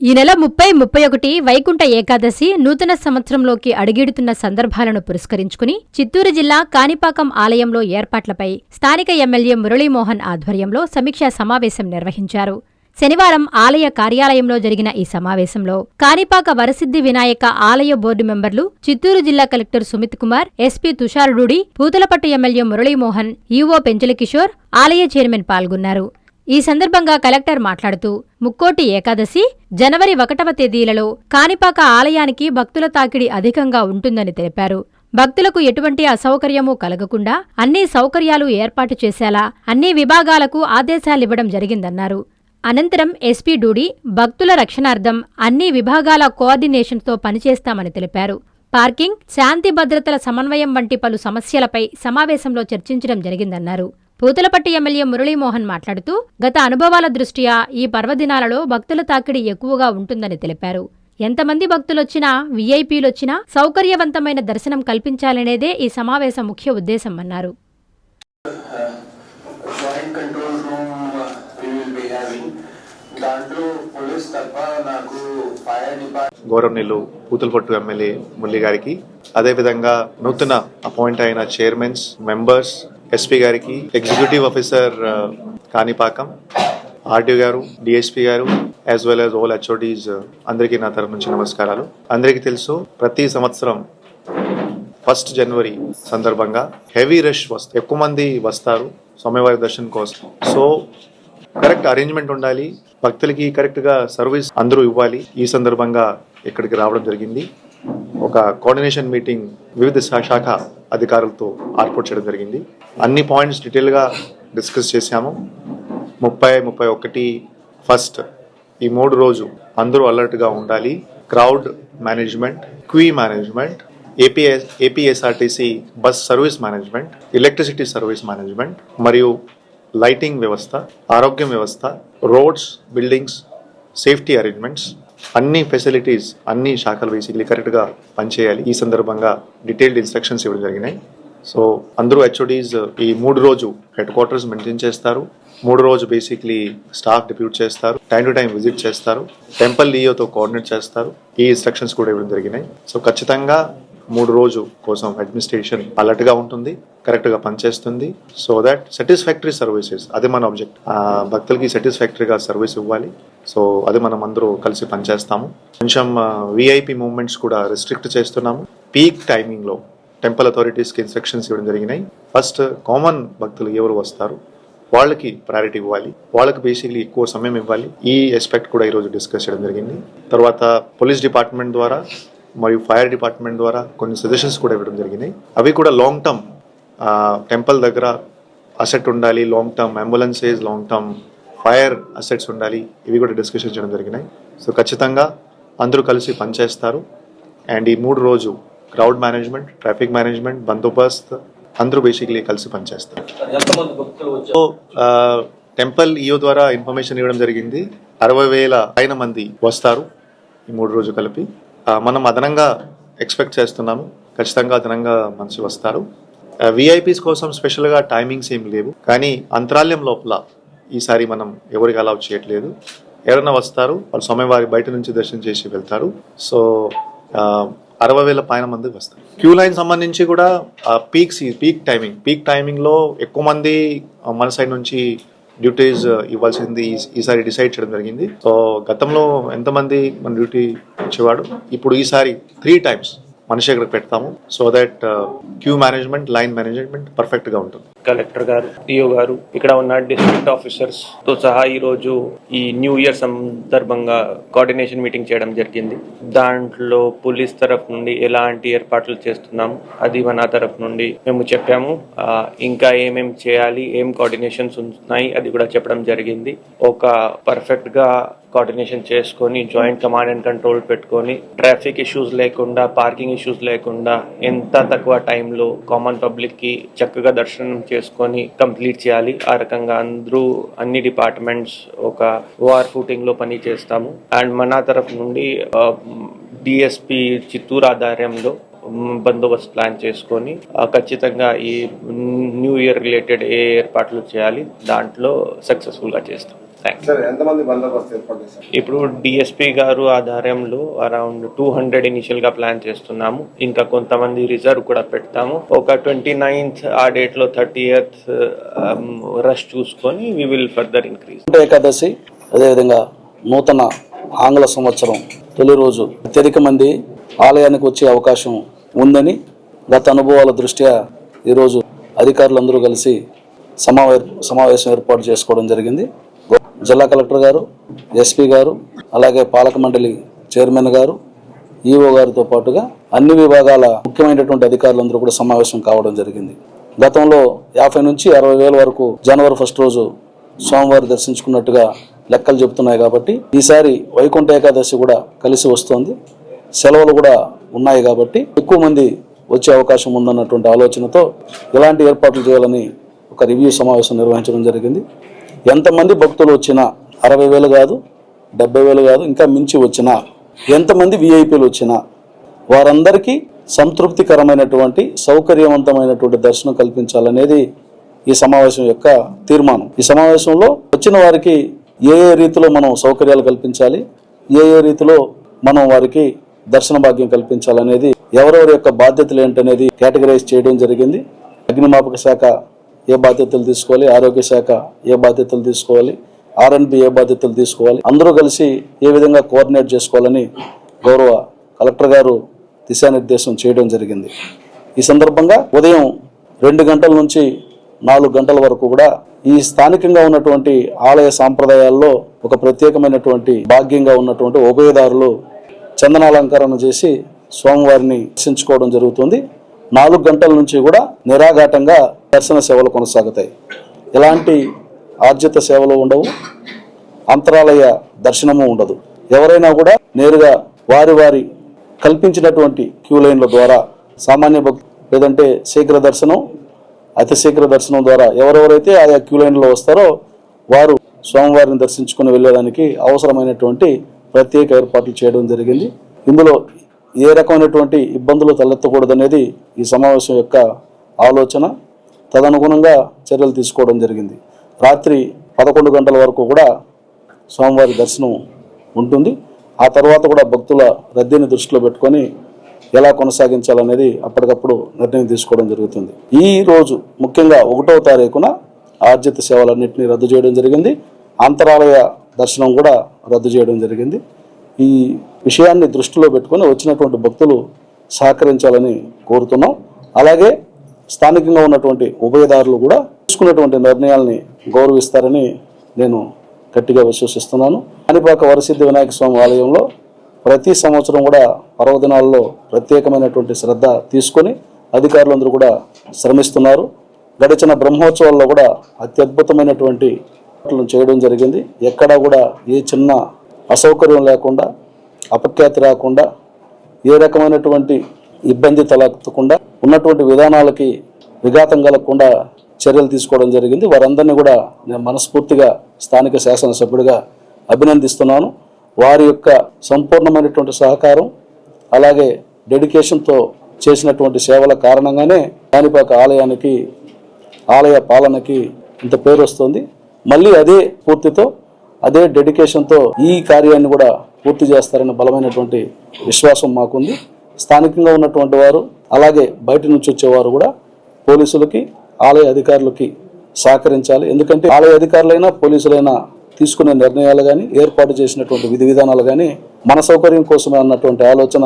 ఈ నెల ముప్పై ముప్పై ఒకటి వైకుంఠ ఏకాదశి నూతన సంవత్సరంలోకి అడుగెడుతున్న సందర్భాలను పురస్కరించుకుని చిత్తూరు జిల్లా కాణిపాకం ఆలయంలో ఏర్పాట్లపై స్థానిక ఎమ్మెల్యే మురళీమోహన్ ఆధ్వర్యంలో సమీక్షా సమావేశం నిర్వహించారు. శనివారం ఆలయ కార్యాలయంలో జరిగిన ఈ సమావేశంలో కాణిపాక వరసిద్ధి వినాయక ఆలయ బోర్డు మెంబర్లు చిత్తూరు జిల్లా collector Sumit Kumar SP తుషారుడూడి Puthalapattu MLA Murali Mohan EO Penchala Kishore ఆలయ చైర్మన్ పాల్గొన్నారు. ఈ సందర్భంగా కలెక్టర్ మాట్లాడుతూ ముక్కోటి ఏకాదశి జనవరి ఒకటవ తేదీలలో కాణిపాక ఆలయానికి భక్తుల తాకిడి అధికంగా ఉంటుందని తెలిపారు. భక్తులకు ఎటువంటి అసౌకర్యమూ కలగకుండా అన్ని సౌకర్యాలు ఏర్పాటు చేసేలా అన్ని విభాగాలకు ఆదేశాలివ్వడం జరిగిందన్నారు. అనంతరం ఎస్పీ డూడి భక్తుల రక్షణార్థం అన్ని విభాగాల కోఆర్డినేషన్తో పనిచేస్తామని తెలిపారు. పార్కింగ్ శాంతి భద్రతల సమన్వయం వంటి పలు సమస్యలపై సమావేశంలో చర్చించడం జరిగిందన్నారు. పూతలపట్టి ఎమ్మెల్యే మురళీమోహన్ మాట్లాడుతూ గత అనుభవాల దృష్ట్యా ఈ పర్వదినాలలో భక్తుల తాకిడి ఎక్కువగా ఉంటుందని తెలిపారు. ఎంతమంది భక్తులొచ్చినా వీఐపీలొచ్చినా సౌకర్యవంతమైన దర్శనం కల్పించాలనేదే ఈ సమావేశం ముఖ్య ఉద్దేశం అన్నారు. గౌరవనీయులు పూతలపట్టు ఎమ్మెల్యే మురళి గారికి. అదేవిధంగా నూతన అపాయింట్ అయిన చైర్మన్స్ మెంబర్స్ ఎస్పీ గారికి executive officer Kanipakam RDO garu DSP garu as well as all HODs అందరికీ నా తరఫు నుంచి నమస్కారాలు. అందరికీ తెలుసు ప్రతి సంవత్సరం ఫస్ట్ జనవరి సందర్భంగా హెవీ రష్ వస్తుంది ఎక్కువ మంది వస్తారు స్వామివారి దర్శనం కోసం. సో కరెక్ట్ అరేంజ్మెంట్ ఉండాలి భక్తులకి కరెక్ట్గా సర్వీస్ అందరూ ఇవ్వాలి. ఈ సందర్భంగా ఇక్కడికి రావడం జరిగింది. ఒక కోఆర్డినేషన్ మీటింగ్ వివిధ శా- శాఖ అధికారులతో ఏర్పాటు చేయడం జరిగింది. అన్ని పాయింట్స్ డీటెయిల్గా డిస్కస్ చేశాము. ముప్పై ముప్పై ఒకటి ఫస్ట్ ఈ మూడు రోజు అందరూ అలర్ట్గా ఉండాలి. Crowd management queue management APS APSRTC bus service management electricity service management మరియు లైటింగ్ వ్యవస్థ ఆరోగ్యం వ్యవస్థ రోడ్స్ బిల్డింగ్స్ సేఫ్టీ అరేంజ్మెంట్స్ అన్ని ఫెసిలిటీస్ అన్ని శాఖలు బేసిక్లీ కరెక్ట్గా పనిచేయాలి. ఈ సందర్భంగా డీటెయిల్డ్ ఇన్స్ట్రక్షన్స్ ఇవ్వడం జరిగినాయి. సో అందరూ హెచ్ఓడీస్ ఈ మూడు రోజు హెడ్ క్వార్టర్స్ మెయింటైన్ చేస్తారు. మూడు రోజు బేసిక్లీ స్టాఫ్ డిప్యూట్ చేస్తారు. టైం టు టైం విజిట్ చేస్తారు. టెంపుల్ లియోతో కోఆర్డినేట్ చేస్తారు. ఈ ఇన్స్ట్రక్షన్స్ కూడా ఇవ్వడం జరిగినాయి. సో ఖచ్చితంగా మూడు రోజు కోసం అడ్మినిస్ట్రేషన్ అలర్ట్గా ఉంటుంది కరెక్ట్గా పనిచేస్తుంది. సో దట్ సాటిస్ఫాక్టరీ సర్వీసెస్ అదే మన ఆబ్జెక్ట్ భక్తులకి సాటిస్ఫాక్టరీగా సర్వీస్ ఇవ్వాలి. సో అది మనం అందరూ కలిసి పనిచేస్తాము. కొంచెం విఐపి మూవ్మెంట్స్ కూడా రిస్ట్రిక్ట్ చేస్తున్నాము. పీక్ టైమింగ్లో టెంపుల్ అథారిటీస్కి ఇన్స్ట్రక్షన్స్ ఇవ్వడం జరిగినాయి. ఫస్ట్ కామన్ భక్తులు ఎవరు వస్తారు? వాళ్ళకి ప్రయారిటీ ఇవ్వాలి. వాళ్ళకి బేసిక్లీ ఎక్కువ సమయం ఇవ్వాలి. ఈ ఎస్పెక్ట్ కూడా ఈరోజు డిస్కస్ చేయడం జరిగింది. తర్వాత పోలీస్ డిపార్ట్మెంట్ ద్వారా మరియు ఫైర్ డిపార్ట్మెంట్ ద్వారా కొన్ని సజెషన్స్ కూడా ఇవ్వడం జరిగినాయి. అవి కూడా లాంగ్ టర్మ్ టెంపుల్ దగ్గర అసెట్ ఉండాలి long term ambulances long term fire assets ఉండాలి ఇవి కూడా డిస్కషన్ చేయడం జరిగినాయి. సో ఖచ్చితంగా అందరూ కలిసి పనిచేస్తారు. అండ్ ఈ మూడు రోజు క్రౌడ్ మేనేజ్మెంట్ ట్రాఫిక్ మేనేజ్మెంట్ బందోబస్త్ అందరూ బేసిక్లీ కలిసి పనిచేస్తారు. సో టెంపుల్ ఈఓ ద్వారా ఇన్ఫర్మేషన్ ఇవ్వడం జరిగింది. అరవై వేల పైన మంది వస్తారు ఈ మూడు రోజు కలిపి. మనం అదనంగా ఎక్స్పెక్ట్ చేస్తున్నాము. ఖచ్చితంగా అదనంగా మనిషి వస్తారు విఐపీస్ కోసం స్పెషల్గా టైమింగ్స్ ఏం లేవు. కానీ అంతరాల్యం లోపల ఈసారి మనం ఎవరికి అలౌ చేయట్లేదు. ఎవరైనా వస్తారు వాళ్ళు స్వామివారి బయట నుంచి దర్శనం చేసి వెళ్తారు. సో అరవై వేల పైన మంది వస్తారు. క్యూ లైన్ సంబంధించి కూడా పీక్ పీక్ టైమింగ్ పీక్ టైమింగ్లో ఎక్కువ మంది మన సైడ్ నుంచి డ్యూటీస్ uh, ఇవ్వాల్సింది ఈసారి డిసైడ్ చేయడం జరిగింది. సో గతంలో ఎంతమంది మన డ్యూటీ ఇచ్చేవాడు? ఇప్పుడు ఈసారి త్రీ టైమ్స్ మనిషి ఇక్కడ పెడతాము. So that queue management line management పర్ఫెక్ట్గా ఉంటుంది. కలెక్టర్ గారు డిఓ గారు ఇక్కడ ఉన్న డిస్ట్రిక్ట్ ఆఫీసర్స్తో సహా ఈ రోజు ఈ న్యూ ఇయర్ సందర్భంగా కోఆర్డినేషన్ మీటింగ్ చేయడం జరిగింది. దాంట్లో పోలీస్ తరఫు నుండి ఎలాంటి ఏర్పాట్లు చేస్తున్నాము అది మన తరఫు నుండి మేము చెప్పాము. ఇంకా ఏమేం చేయాలి ఏం కోఆర్డినేషన్స్ ఉన్నాయి అది కూడా చెప్పడం జరిగింది. ఒక పర్ఫెక్ట్గా కోఆర్డినేషన్ చేసుకొని జాయింట్ కమాండ్ అండ్ కంట్రోల్ పెట్టుకొని ట్రాఫిక్ ఇష్యూస్ లేకుండా పార్కింగ్ ఇష్యూస్ లేకుండా ఎంత తక్కువ టైంలో కామన్ పబ్లిక్కి చక్కగా దర్శనం చేసుకొని కంప్లీట్ చేయాలి. ఆ రకంగా అందరూ అన్ని డిపార్ట్మెంట్స్ ఒక వార్ ఫూటింగ్లో పని చేస్తాము. అండ్ మన తరఫు నుండి డిఎస్పి చిత్తూరు ఆధ్వర్యంలో బందోబస్తు ప్లాన్ చేసుకొని ఖచ్చితంగా ఈ న్యూ ఇయర్ రిలేటెడ్ ఏ ఏర్పాట్లు చేయాలి. దాంట్లో సక్సెస్ఫుల్గా చేస్తాం. ఇప్పుడు డిఎస్పి గారు ఆధారంలో అరౌండ్ టూ హండ్రెడ్ ఇనిషియల్గా ప్లాన్ చేస్తున్నాము. ఇంకా కొంతమంది రిజర్వ్ కూడా పెడతాము. ఒక ట్వంటీ నైన్త్ ఆ డేట్లో థర్టీ ఎయిత్ రష్ చూసుకొని we will further increase Ekadashi అదేవిధంగా నూతన ఆంగ్ల సంవత్సరం తొలి రోజు అత్యధిక మంది ఆలయానికి వచ్చే అవకాశం ఉందని గత అనుభవాల దృష్ట్యా ఈరోజు అధికారులందరూ కలిసి సమావే సమావేశం ఏర్పాటు చేసుకోవడం జరిగింది. జిల్లా కలెక్టర్ గారు ఎస్పీ గారు అలాగే పాలక మండలి చైర్మన్ గారు ఈఓ గారితో పాటుగా అన్ని విభాగాల ముఖ్యమైనటువంటి అధికారులందరూ కూడా సమావేశం కావడం జరిగింది. గతంలో యాభై నుంచి అరవై వేల వరకు జనవరి ఫస్ట్ రోజు సోమవారం దర్శించుకున్నట్టుగా లెక్కలు చెబుతున్నాయి కాబట్టి ఈసారి వైకుంఠ ఏకాదశి కూడా కలిసి వస్తోంది. సెలవులు కూడా ఉన్నాయి కాబట్టి ఎక్కువ మంది వచ్చే అవకాశం ఉందన్నటువంటి ఆలోచనతో ఎలాంటి ఏర్పాట్లు చేయాలని ఒక రివ్యూ సమావేశం నిర్వహించడం జరిగింది. ఎంతమంది భక్తులు వచ్చినా అరవై వేలు కాదు డెబ్బై వేలు కాదు ఇంకా మించి వచ్చినా ఎంతమంది విఐపీలు వచ్చినా వారందరికీ సంతృప్తికరమైనటువంటి సౌకర్యవంతమైనటువంటి దర్శనం కల్పించాలనేది ఈ సమావేశం యొక్క తీర్మానం. ఈ సమావేశంలో వచ్చిన వారికి ఏ ఏ రీతిలో మనం సౌకర్యాలు కల్పించాలి ఏ ఏ రీతిలో మనం వారికి దర్శన భాగ్యం కల్పించాలనేది ఎవరెవరి యొక్క బాధ్యతలు ఏంటనేది కేటగరైజ్ చేయడం జరిగింది. అగ్నిమాపక శాఖ ఏ బాధ్యతలు తీసుకోవాలి? ఆరోగ్య శాఖ ఏ బాధ్యతలు తీసుకోవాలి? ఆర్ఎన్బి ఏ బాధ్యతలు తీసుకోవాలి? అందరూ కలిసి ఏ విధంగా కోఆర్డినేట్ చేసుకోవాలని గౌరవ కలెక్టర్ గారు దిశానిర్దేశం చేయడం జరిగింది. ఈ సందర్భంగా ఉదయం రెండు గంటల నుంచి నాలుగు గంటల వరకు కూడా ఈ స్థానికంగా ఉన్నటువంటి ఆలయ సాంప్రదాయాల్లో ఒక ప్రత్యేకమైనటువంటి భాగ్యంగా ఉన్నటువంటి ఉభయదారులు చందనాలంకరణ చేసి స్వామివారిని దర్శించుకోవడం జరుగుతుంది. నాలుగు గంటల నుంచి కూడా నిరాఘాటంగా దర్శన సేవలు కొనసాగుతాయి. ఎలాంటి ఆర్జిత సేవలు ఉండవు. అంతరాలయ దర్శనము ఉండదు. ఎవరైనా కూడా నేరుగా వారి వారి కల్పించినటువంటి క్యూ లైన్ల ద్వారా సామాన్య భక్తు లేదంటే శీఘ్ర దర్శనం అతి శీఘ్ర దర్శనం ద్వారా ఎవరెవరైతే ఆయా క్యూ లైన్లో వస్తారో వారు స్వామివారిని దర్శించుకుని వెళ్ళడానికి అవసరమైనటువంటి ప్రత్యేక ఏర్పాట్లు చేయడం జరిగింది. ఇందులో ఏ రకమైనటువంటి ఇబ్బందులు తలెత్తకూడదనేది ఈ సమావేశం యొక్క ఆలోచన. తదనుగుణంగా చర్యలు తీసుకోవడం జరిగింది. రాత్రి పదకొండు గంటల వరకు కూడా స్వామివారి దర్శనం ఉంటుంది. ఆ తర్వాత కూడా భక్తుల రద్దీని దృష్టిలో పెట్టుకొని ఎలా కొనసాగించాలనేది అప్పటికప్పుడు నిర్ణయం తీసుకోవడం జరుగుతుంది. ఈ రోజు ముఖ్యంగా ఒకటవ తారీఖున ఆర్జిత సేవలన్నింటినీ రద్దు చేయడం జరిగింది. అంతరాలయ దర్శనం కూడా రద్దు చేయడం జరిగింది. ఈ విషయాన్ని దృష్టిలో పెట్టుకొని వచ్చినటువంటి భక్తులు సహకరించాలని కోరుతున్నాం. అలాగే స్థానికంగా ఉన్నటువంటి ఉభయదారులు కూడా తీసుకున్నటువంటి నిర్ణయాల్ని గౌరవిస్తారని నేను గట్టిగా విశ్వసిస్తున్నాను. కాణిపాక వరసిద్ధి వినాయక స్వామి ఆలయంలో ప్రతి సంవత్సరం కూడా పర్వదినాల్లో ప్రత్యేకమైనటువంటి శ్రద్ధ తీసుకొని అధికారులందరూ కూడా శ్రమిస్తున్నారు. గడిచిన బ్రహ్మోత్సవాల్లో కూడా అత్యద్భుతమైనటువంటి చేయడం జరిగింది. ఎక్కడా కూడా ఏ చిన్న అసౌకర్యం లేకుండా అపఖ్యాతి రాకుండా ఏ రకమైనటువంటి ఇబ్బంది తలెత్తకుండా ఉన్నటువంటి విధానాలకి విఘాతం కలగకుండా చర్యలు తీసుకోవడం జరిగింది. వారందరినీ కూడా నేను మనస్ఫూర్తిగా స్థానిక శాసనసభ్యుడిగా అభినందిస్తున్నాను. వారి యొక్క సంపూర్ణమైనటువంటి సహకారం అలాగే డెడికేషన్తో చేసినటువంటి సేవల కారణంగానే కాణిపాక ఆలయానికి ఆలయ పాలనకి ఇంత పేరు వస్తుంది. మళ్ళీ అదే పూర్తితో అదే డెడికేషన్తో ఈ కార్యాన్ని కూడా పూర్తి చేస్తారనే బలమైనటువంటి విశ్వాసం మాకుంది. స్థానికంగా ఉన్నటువంటి వారు అలాగే బయట నుంచి వచ్చేవారు కూడా పోలీసులకి ఆలయ అధికారులకి సహకరించాలి. ఎందుకంటే ఆలయ అధికారులైనా పోలీసులైనా తీసుకునే నిర్ణయాలు కానీ ఏర్పాటు చేసినటువంటి విధి విధానాలు కానీ మన సౌకర్యం కోసమే అన్నటువంటి ఆలోచన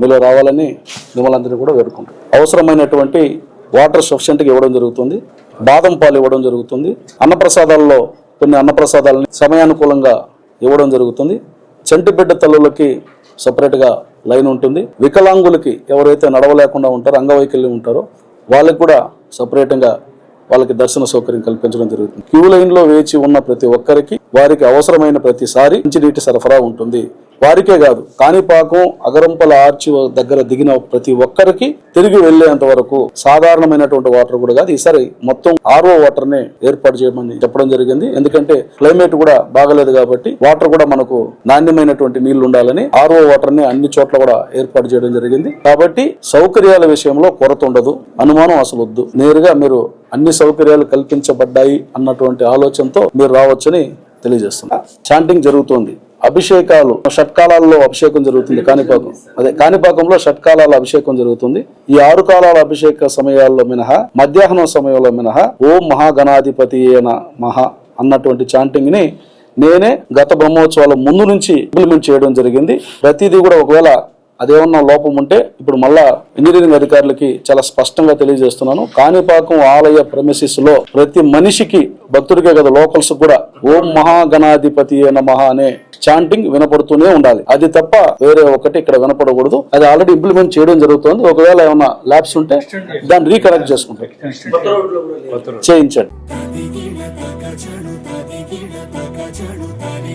మీలో రావాలని మిమ్మల్ని కూడా వేడుకుంటాం అవసరమైనటువంటి వాటర్ సఫిషియెంట్గా ఇవ్వడం జరుగుతుంది బాదం పాలు ఇవ్వడం జరుగుతుంది అన్నప్రసాదాల్లో కొన్ని అన్నప్రసాదాలని సమయానుకూలంగా ఇవ్వడం జరుగుతుంది. చంటిబిడ్డ తల్లులకి సపరేట్గా లైన్ ఉంటుంది. వికలాంగులకి ఎవరైతే నడవలేకుండా ఉంటారో అంగవైకల్యం ఉంటారో వాళ్ళకి కూడా సపరేట్గా వాళ్ళకి దర్శన సౌకర్యం కల్పించడం జరుగుతుంది. క్యూ లైన్లో వేచి ఉన్న ప్రతి ఒక్కరికి వారికి అవసరమైన ప్రతిసారి మంచినీటి సరఫరా ఉంటుంది. వారికే కాదు. కాణిపాకం అగరంపల ఆర్చి దగ్గర దిగిన ప్రతి ఒక్కరికి తిరిగి వెళ్ళేంత వరకు సాధారణమైనటువంటి వాటర్ కూడా కాదు. ఈసారి మొత్తం ఆర్ఓ వాటర్ని ఏర్పాటు చేయమని చెప్పడం జరిగింది. ఎందుకంటే క్లైమేట్ కూడా బాగలేదు కాబట్టి వాటర్ కూడా మనకు నాణ్యమైనటువంటి నీళ్ళు ఉండాలని ఆర్ఓ వాటర్ని అన్ని చోట్ల కూడా ఏర్పాటు చేయడం జరిగింది. కాబట్టి సౌకర్యాల విషయంలో కొరత ఉండదు. అనుమానం అసలు వద్దు. నేరుగా మీరు అన్ని సౌకర్యాలు కల్పించబడ్డాయి అన్నటువంటి ఆలోచనతో మీరు రావచ్చని తెలియజేస్తున్నా. చాంటింగ్ జరుగుతోంది. అభిషేకాలు షట్కాలాల్లో అభిషేకం జరుగుతుంది కాణిపాకం. అదే కాణిపాకంలో షట్కాలాల అభిషేకం జరుగుతుంది. ఈ ఆరు కాలాల అభిషేక సమయాల్లో మినహా మధ్యాహ్నం సమయంలో మినహా ఓం మహాగణాధిపతి మహా అన్నటువంటి చాంటింగ్ని నేనే గత బ్రహ్మోత్సవాల ముందు నుంచి ఇంప్లిమెంట్ చేయడం జరిగింది. ప్రతిదీ కూడా ఒకవేళ అదేమన్నా లోపం ఉంటే ఇప్పుడు మళ్ళా ఇంజనీరింగ్ అధికారులకి చాలా స్పష్టంగా తెలియజేస్తున్నాను. కాణిపాకం ఆలయ ప్రెమిసిస్లో ప్రతి మనిషికి భక్తుడికే కదా లోకల్స్ కూడా ఓం మహాగణాధిపతి నమః అనే చాంటింగ్ వినపడుతూనే ఉండాలి. అది తప్ప వేరే ఒకటి ఇక్కడ వినపడకూడదు. అది ఆల్రెడీ ఇంప్లిమెంట్ చేయడం జరుగుతుంది. ఒకవేళ ఏమైనా ల్యాబ్స్ ఉంటే దాన్ని రీకరెక్ట్ చేసుకుంటాం. చేయించండి.